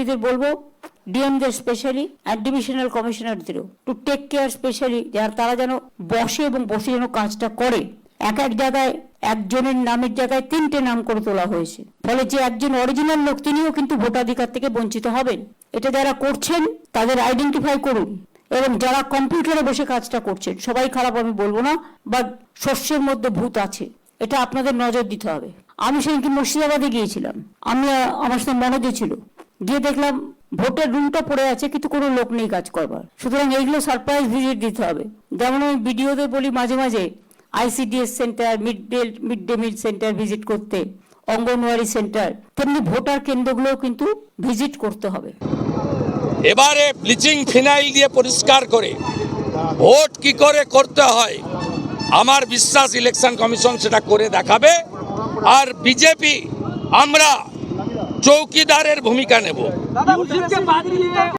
এদের বলব ডিএমদের স্পেশালি অ্যান্ড ডিভিশনাল কমিশনারদেরও টু টেক কেয়ার স্পেশালি যারা তারা যেন বসে এবং বসে যেন কাজটা করে। এক এক জায়গায় একজনের নামের জায়গায় তিনটে নাম করে তোলা হয়েছে। ফলে যে একজন অরিজিনাল লোক তিনিও কিন্তু ভোটাধিকার থেকে বঞ্চিত হবেন। এটা যারা করছেন, তাদের আইডেন্টিফাই করুন। এবং যারা কম্পিউটারে বসে কাজটা করছেন, সবাই খারাপ আমি বলব না বাট শস্যের মধ্যে ভূত আছে। এটা আপনাদের নজর দিতে হবে। আমি সেদিনকে মুর্শিদাবাদে গিয়েছিলাম। আমি আমার সাথে মনোজও ছিল। গিয়ে দেখলাম ভোটের রুমটা পড়ে আছে, কিন্তু কোনো লোক নেই কাজ করবার। সুতরাং এইগুলো সারপ্রাইজ ভিজিট দিতে হবে। যেমন আমি ভিডিওতে বলি মাঝে মাঝে ICDS centre mid day mid day meal centre visit করতে, অঙ্গনওয়াড়ি সেন্টার তেমনি ভোটার কেন্দ্রগুলোও কিন্তু ভিজিট করতে হবে। এবারে ব্লিচিং ফিনাইল দিয়ে পরিষ্কার করে, ভোট কি করে করতে হয়, আমার বিশ্বাস ইলেকশন কমিশন সেটা করে দেখাবে। আর বিজেপি, আমরা চৌকিদারের ভূমিকা নেব।